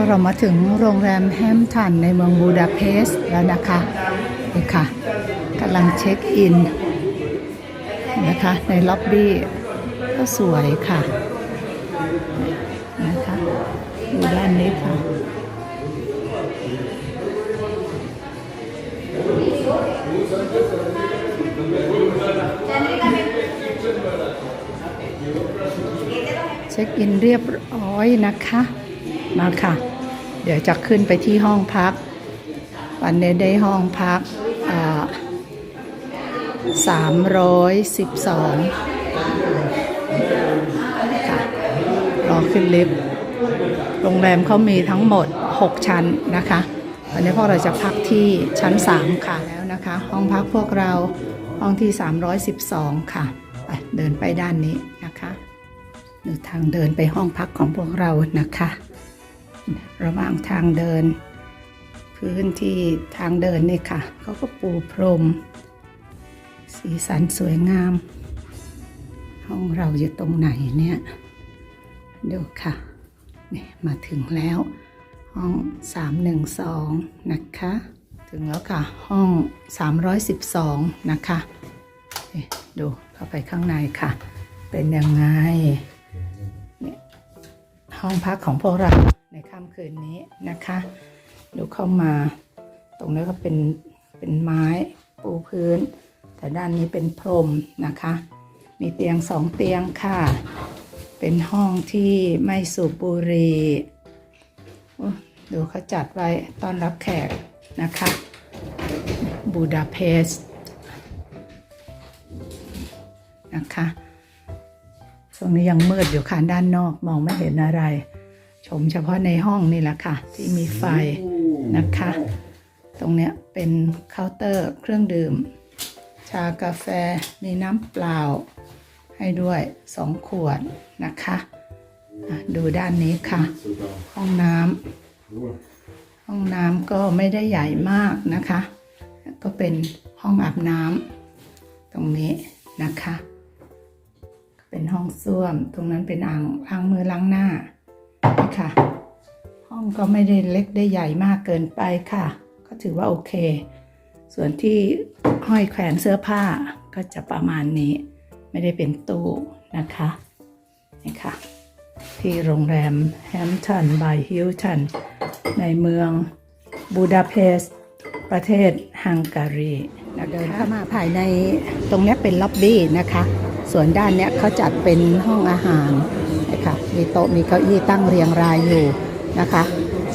ก็เรามาถึงโรงแรมแฮมป์ตันในเมืองบูดาเปสต์แล้วนะคะนี่ค่ะกำลังเช็คอินนะคะในล็อบบี้ก็สวยค่ะนะคะดูด้านนี้ค่ะเช็คอินเรียบร้อยนะคะ มาค่ะ เดี๋ยวจะขึ้นไปที่ห้องพัก วันนี้ได้ห้องพักสามร้อยสิบสองค่ะรอขึ้นลิฟต์โรงแรมเขามีทั้งหมด 6 ชั้นนะคะวันนี้พวกเราจะพักที่ชั้น 3 ค่ะแล้วนะคะ ห้องพักพวกเราห้องที่ 312 ค่ะไปเดินไปด้านนี้นะคะดูทางเดินไปห้องพักของพวกเรานะคะ ระหว่างทางเดิน พื้นที่ทางเดินนี่ค่ะ เขาก็ปูพรม สีสันสวยงาม ห้องเราอยู่ตรงไหนเนี่ยดูค่ะนี่มาถึงแล้ว ห้อง 312 นะคะ ถึงแล้วค่ะ ห้อง 312 นะคะนี่ดูเข้าไปข้างในค่ะ เป็นยังไงนี่ห้องพักของพวกเรา ในค่ำคืนนี้นะคะดูเข้ามา ตรงนี้ก็เป็นเป็นไม้ปูพื้น แต่ด้านนี้เป็นพรมนะคะ มีเตียงสองเตียงค่ะ เป็นห้องที่ไม่สูบบุหรี่ดูเขาจัดไว้ต้อนรับแขกนะคะ บูดาเปสต์นะคะช่วงนี้ยังมืดอยู่ค่ะด้านนอกมองไม่เห็นอะไร ชมเฉพาะในห้องนี่แหละค่ะ ที่มีไฟนะคะ ตรงเนี้ยเป็นเคาน์เตอร์เครื่องดื่ม ชากาแฟมีน้ำเปล่า ให้ด้วยสองขวดนะคะดูด้านนี้ค่ะ ห้องน้ำห้องน้ำก็ไม่ได้ใหญ่มากนะคะ ก็เป็นห้องอาบน้ำตรงนี้นะคะ เป็นห้องส้วมตรงนั้นเป็นอ่างล้างมือล้างหน้า นี่ค่ะห้องก็ไม่ได้เล็กได้ใหญ่มากเกินไปค่ะ ก็ถือว่าโอเค ส่วนที่ห้อยแขวนเสื้อผ้าก็จะประมาณนี้ ไม่ได้เป็นตู้นะคะนี่ค่ะ ที่โรงแรมแฮมป์ตันบายฮิลตันในเมืองบูดาเปสต์ประเทศฮังการีนะเดินเข้ามาภายในตรงนี้เป็นล็อบบี้นะคะ ส่วนด้านเนี้ยเขาจัดเป็นห้องอาหาร นะคะมีโต๊ะมีเก้าอี้ตั้งเรียงรายอยู่นะคะ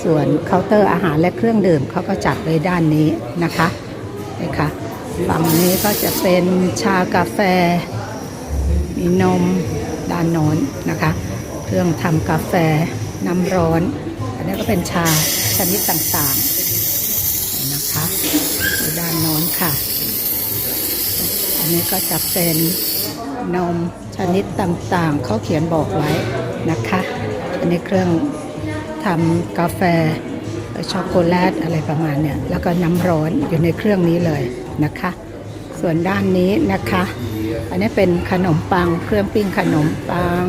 ส่วนเคาน์เตอร์อาหารและเครื่องดื่มเขาก็จัดไว้ด้านนี้นะคะนี่ค่ะฝั่งนี้ก็จะเป็นชากาแฟ มีนมด้านโน้นนะคะ เครื่องทำกาแฟน้ำร้อน อันนี้ก็เป็นชาชนิดต่างๆนะคะดูด้านโน้นค่ะ อันนี้ก็จะเป็นนม ชนิดต่างๆ เขาเขียนบอกไว้นะคะ อันนี้เครื่องทำกาแฟช็อกโกแลตอะไรประมาณเนี่ย แล้วก็น้ำร้อนอยู่ในเครื่องนี้เลยนะคะ ส่วนด้านนี้นะคะ อันนี้เป็นขนมปังเครื่องปิ้งขนมปัง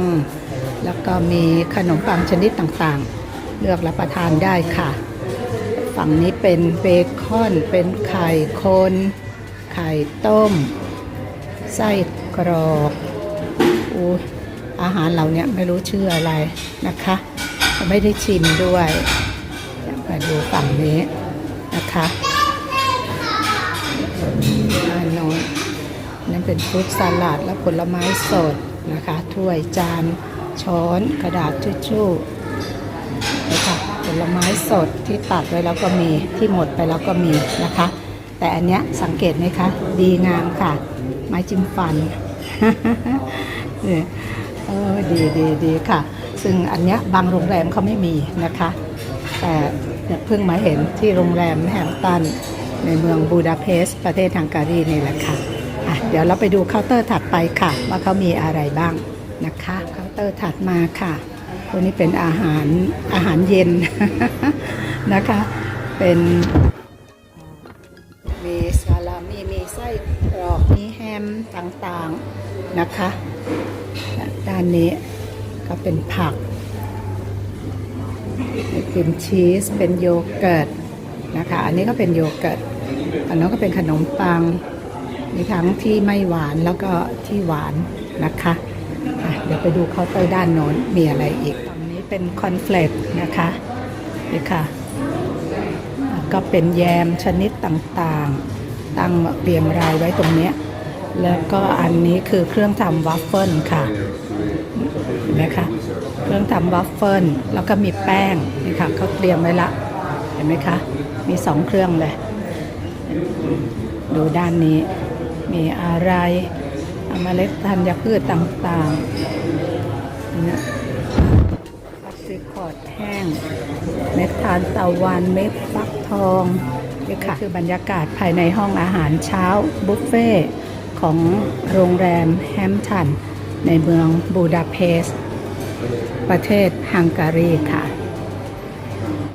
แล้วก็มีขนมปังชนิดต่างๆ เลือกรับประทานได้ค่ะ ฝั่งนี้เป็นเบคอน เป็นไข่คน ไข่ต้ม ไส้กรอก อูอาหารเหล่านี้ไม่รู้ชื่ออะไรนะคะ ไม่ได้ชิมด้วยมาดูฝั่งนี้นะคะด้านน้นนั่นเป็นฟรุตสลัดและผลไม้สดนะคะ ถ้วยจานช้อนกระดาษทิชชู่นะคะผลไม้สดที่ตัดไว้แล้วก็มีที่หมดไปแล้วก็มีนะคะ แต่อันเนี้ยสังเกตไหมคะ ดีงามค่ะ ไม้จิ้มฟัน นี่เออดีดีดีค่ะ ซึ่งอันเนี้ยบางโรงแรมเขาไม่มีนะคะ แต่เพิ่งมาเห็นที่โรงแรมแฮมป์ตัน ในเมืองบูดาเปสต์ประเทศฮังการีนี่แหละค่ะอะเดี๋ยวเราไปดูเคาน์เตอร์ถัดไปค่ะ ว่าเขามีอะไรบ้างนะคะเคาน์เตอร์ถัดมาค่ะตัวนี้เป็นอาหารอาหารเย็นนะคะ เป็น มีแฮมต่างๆนะคะด้านนี้ก็เป็นผักมีครีมชีสเป็นโยเกิร์ตนะคะ อันนี้ก็เป็นโยเกิร์ตอันนั้นก็เป็นขนมปัง มีทั้งที่ไม่หวานแล้วก็ที่หวานนะคะะเดี๋ยวไปดูเคาน์เตอร์ด้านโน้นมีอะไรอีกตรงนี้เป็นคอนเฟลกนะคะนี่ค่ะ ก็เป็นแยมชนิดต่างๆ ตั้งเรียงรายไว้ตรงนี้ แล้วก็อันนี้คือเครื่องทำวัฟเฟิลค่ะเห็นไหมคะเครื่องทำวัฟเฟิลแล้วก็มีแป้งนี่ค่ะเขาเตรียมไว้ละเห็นไหมคะมีสองเครื่องเลย ดูด้านนี้มีอะไรเมล็ดธัญพืชต่างๆนี่ซิคอร์ดแห้ง เม็ดทานตะวันเม็ดฟักทองนี่ค่ะคือบรรยากาศภายในห้องอาหารเช้าบุฟเฟ่ ของโรงแรมแฮมป์ตัน ในเมืองบูดาเปสต์ประเทศฮังการีค่ะ